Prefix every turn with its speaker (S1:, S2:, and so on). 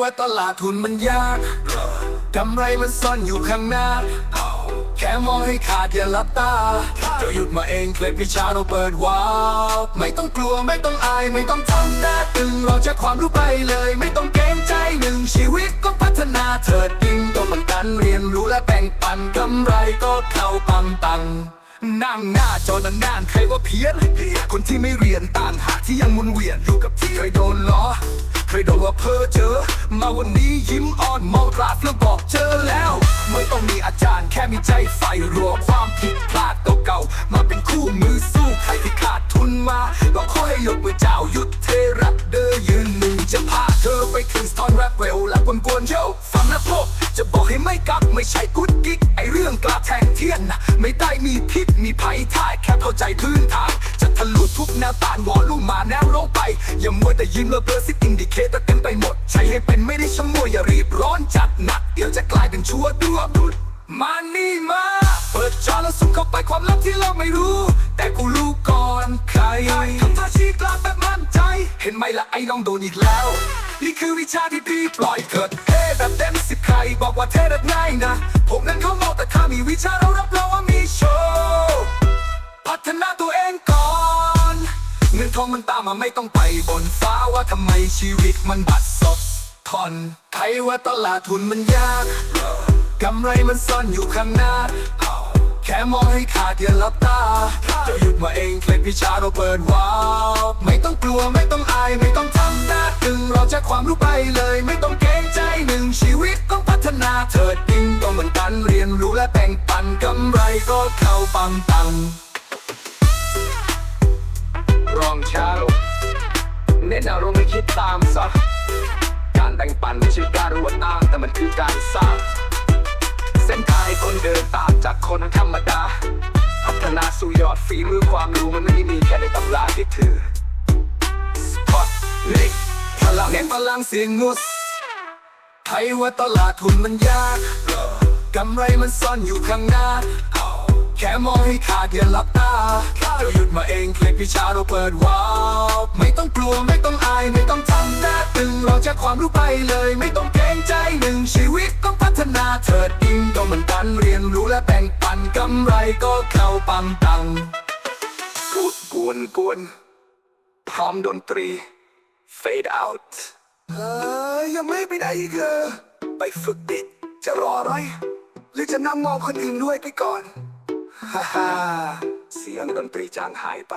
S1: ว่าตลาดทุนมันยากกำไรมันซ่อนอยู่ข้างหน้า แค่มองให้ขาดอย่าหลับตาเราหยุดมาเองเคล็ดวิชาเราเปิดวาวไม่ต้องกลัวไม่ต้องอาย ไม่ต้องทำหน้าตึงเราจะความรู้ไปเลย ไม่ต้องเกรงใจหนึ่งชีวิตก็พัฒนาเถิดยิ่งต้องมันกันเรียนรู้และแบ่งปันกำไรก็เข้าปังตังนั่งหน้าจอนานๆใครว่าเพี้ยน คนที่ไม่เรียนต่างหากที่ยังหมุนเวียนอยู่กับที่เคยโดนล้อ ยโดนว่าเพ้อเจอ มาวันนี้ยิ้มอ่อนมองกราฟแล้วบอกเจอแล้ว ไม่ต้องมีอาจารย์แค่มีใจใฝ่รวความผิดพลาดเก่าๆมาเป็นคู่มือสู้ใครที่ขาดทุนมาก็ขอให้ยกมือเจ้าหยุดเทรักเดอยืนหนึ่งจะพาเธอไปถึงสตอนแรปเวลและกวนกวนๆโยฟังนะพวกจะบอกให้ไม่กลับไม่ใช่กุ๊ดกิ๊กไอเรื่องกลาแทงเทียนนะไม่ได้มีพิษมีภัยท่ายแค่เข้าใจพื้นทาง จะทะลุทุกแนวต้านวอลุ่มมาแนวลงไป อย่ามัวแต่ยิ้มแล้วเบลอซิอินดิเคเตอร์เต็มไปหมด ใช้ให้เป็นไม่ได้ชะมัวอย่ารีบร้อนจัดหนัก เดี๋ยวจะกลายเป็นชั่วดัวดุดมานี่มา เปิดจอแล้วสุ่มเข้าไปความลับที่เราไม่รู้ แต่กูรู้ก่อนใครทำท่าชี้กลางแบบมั่นใจ เห็นไหมล่ะไอ้น้องโดนอีกแล้ว นี่คือวิชาที่ดีปล่อยเกิดเท่แบบเต็มสิบใครบอกว่าเท่แบบง่ายนะ ผมนั้นเขาบอกแต่ข้ามีวิชาเรา ท้องมันตามมาไม่ต้องไปบนฟ้าว่าทำไมชีวิตมันบัดซบทอนใครว่าตลาดทุนมันยาก กำไรมันซ่อนอยู่ข้างหน้า แค่มองให้ขาดอย่าหลับตา จะหยุดมาเองเคล็ดวิชาเราเปิดวาวไม่ต้องกลัวไม่ต้องอายไม่ต้องทำหน้าตึงเราจะความรู้ไปเลย ไม่ต้องเกรงใจหนึ่งชีวิตต้องพัฒนาเถิดยิ่งต้องเหมือนกันเรียนรู้และแบ่งปันกำไรก็เข้าปังตัง รองชาลงเน้นอารมณ์ไม่คิดตามซะการแบ่งปันไม่ใช่การรวดอ้างแต่มันคือการสร้างเส้นทางคนเดินตามจากคนธรรมดาพัฒนาสู่ยอดฝีมือความรู้มันไม่มีแค่ในตำราที่ถือสปอตเล็กพลังแห่งพลังเสียงงุสไทยว่าตลาดทุนมันยากกำไรมันซ่อนอยู่ข้างหน้า แค่มองให้ขาดอย่าหลับตาเราหยุดมาเองเคล็ดวิชาเราเปิดวาล์วไม่ต้องกลัวไม่ต้องอายไม่ต้องทำหน้าตึงเราจะความรู้ไปเลย ไม่ต้องเกรงใจหนึ่งชีวิตต้องพัฒนาเถิดยิ่งต้องมันกันเรียนรู้และแบ่งปันกำไรก็เข้าปังตังพูดกวนกวนพร้อมดนตรี fade out เออยังไม่ไปไหนอีกเหรอไปฝึกดิจะรออะไร หรือจะนั่งมองคนอื่นด้วยไปก่อน ฮ่าเสียงดนตรีจางหายไป